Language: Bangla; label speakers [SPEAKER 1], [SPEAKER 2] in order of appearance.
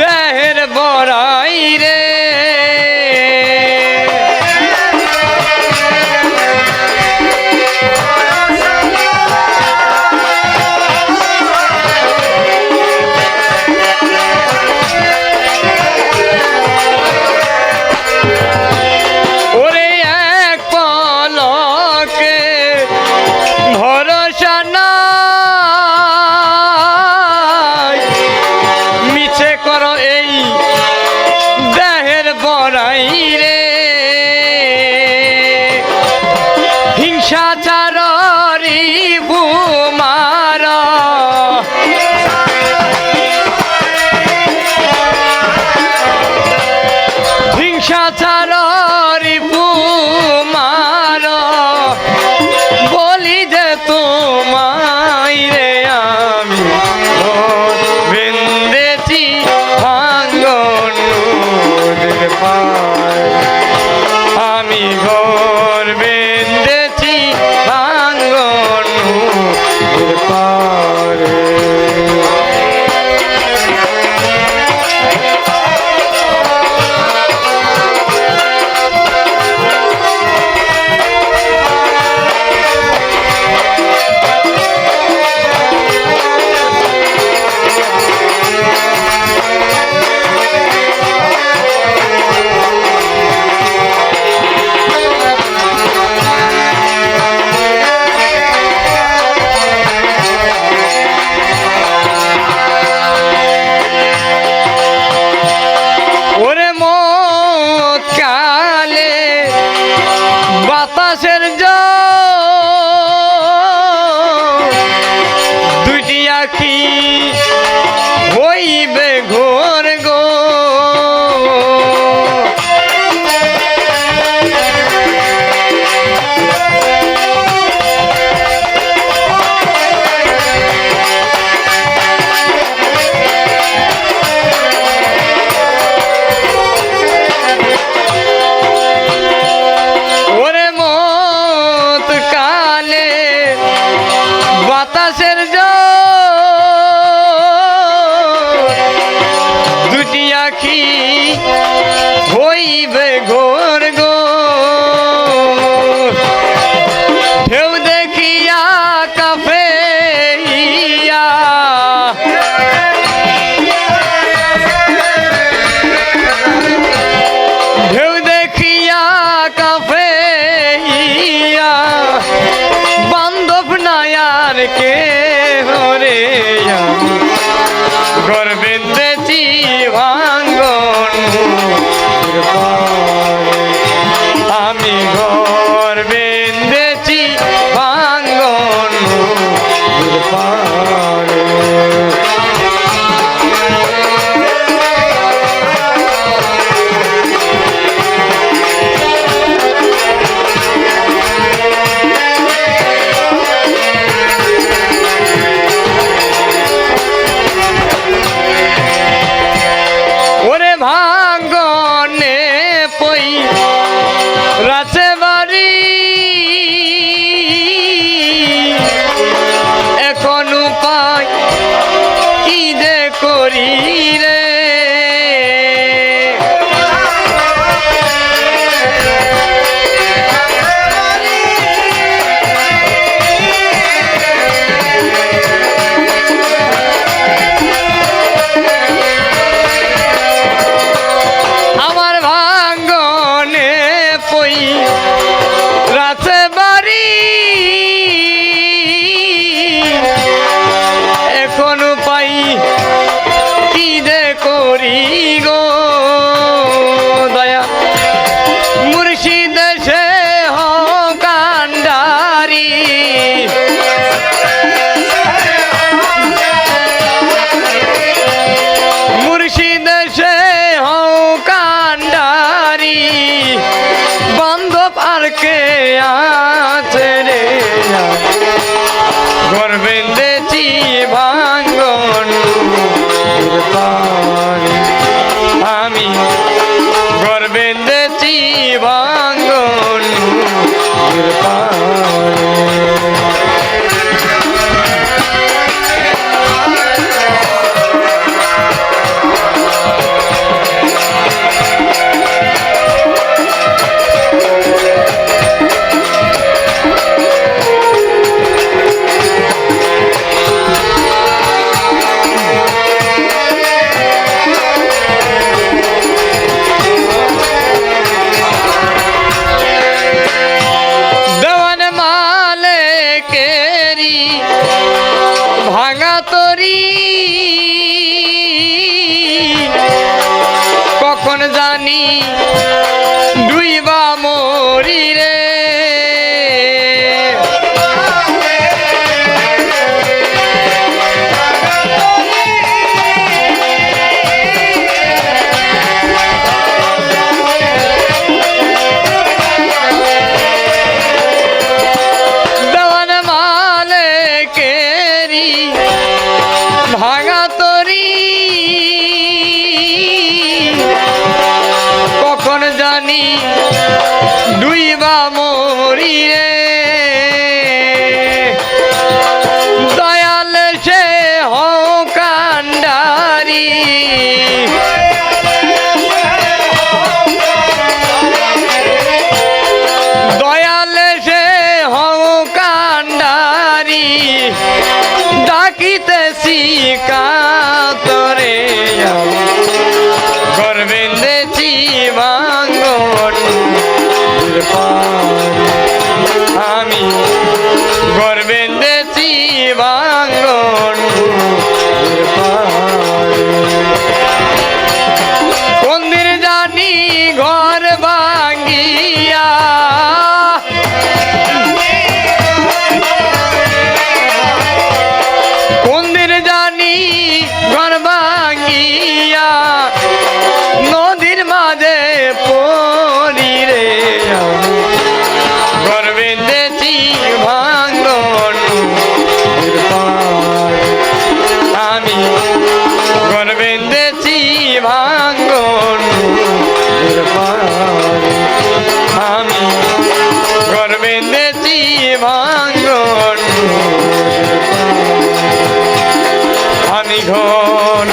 [SPEAKER 1] দেখ সাচার বুমার হিংসাচার বুমার বলি যে তোমায় রে আমি বেন্দেছি ভাঙ্গন পা 大仙人家 ಜೀವಾ 你嘞？করি। কখন জানি দুইবা মরির জানি দুই মরি রে দয়াল সে হও দয়াল সে হও ডাকিতেছি কাতরে গর্বেন্দেছি ভাঙ্গন আমি গর্বেন্দেছি ভাঙ্গন কোনদিন জানি ঘর ভাঙ্গিয়া। কোনদিন জানি ঘর ভাঙ্গিয়া। ভাঙ্গন আমি ঘর